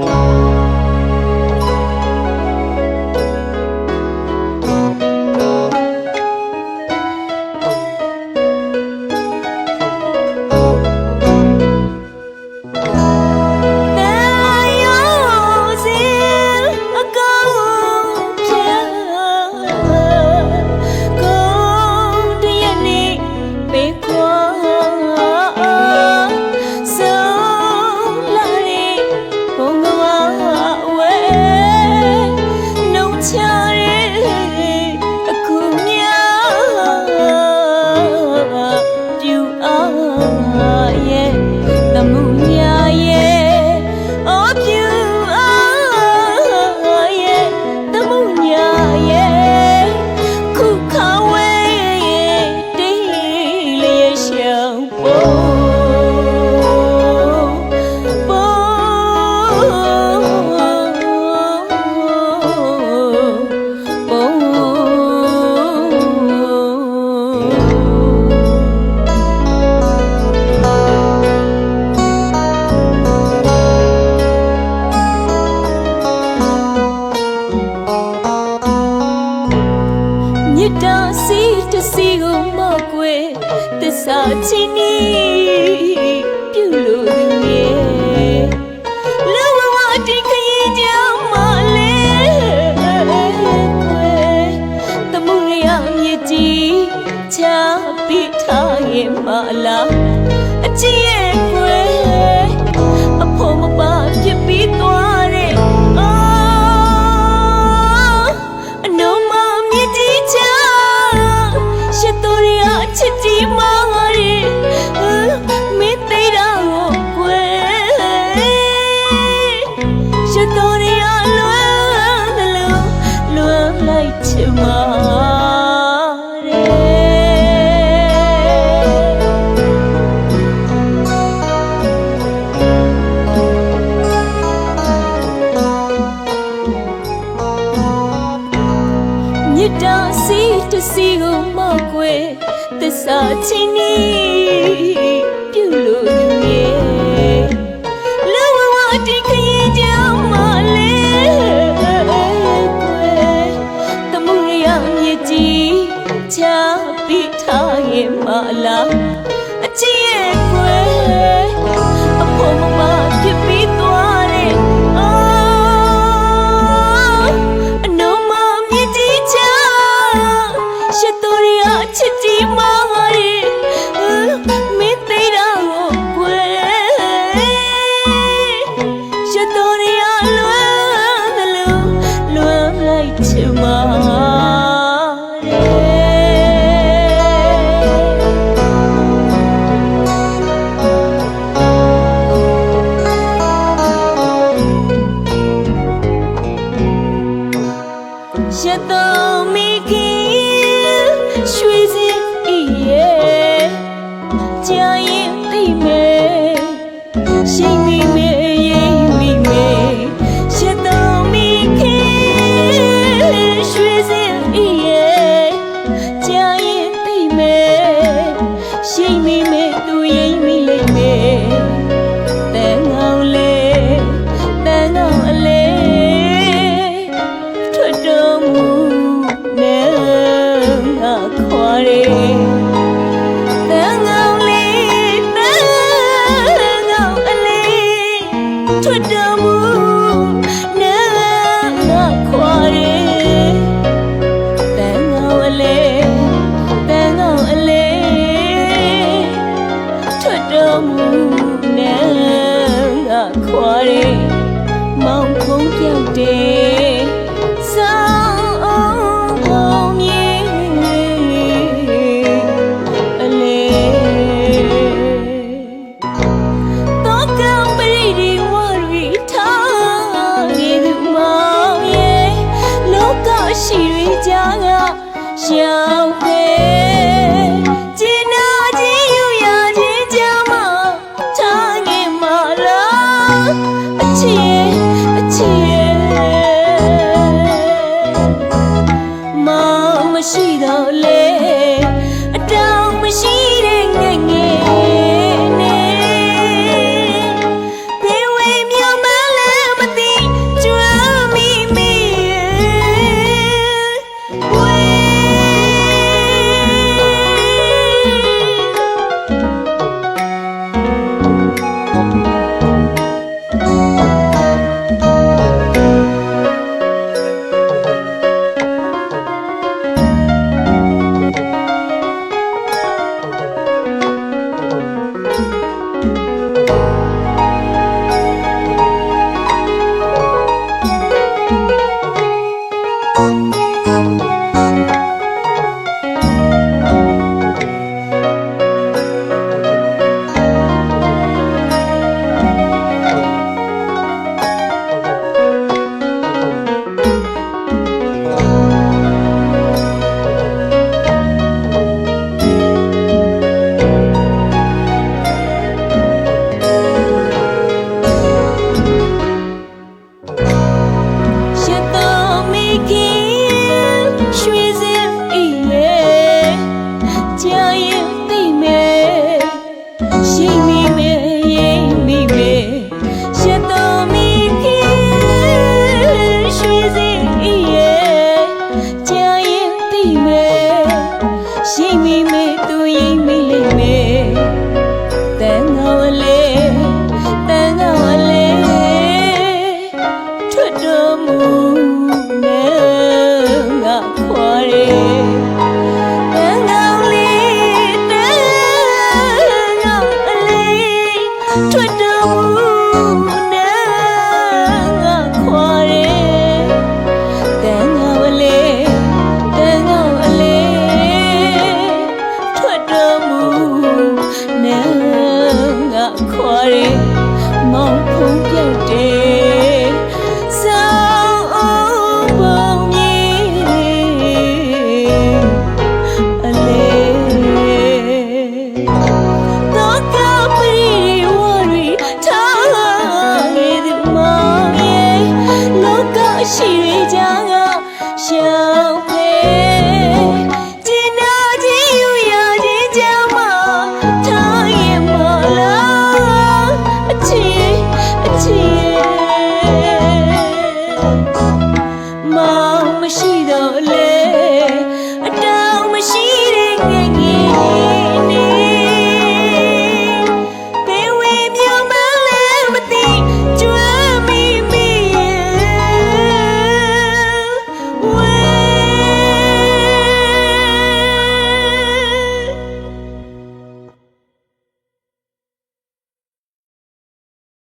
you. 今年。 တစီကိုမော့ကွယ်သစ္စာချင်းဤပြုလို့ ခေါ်ရဲမောင်ဖုံးပြောက်တယ် ရှောင်တဲ့ကျင်နာချင်းယူရချင်းကြမချာငင်မလားအချီအချီမောင်မရှိတော့လေ cũng chờ trời 起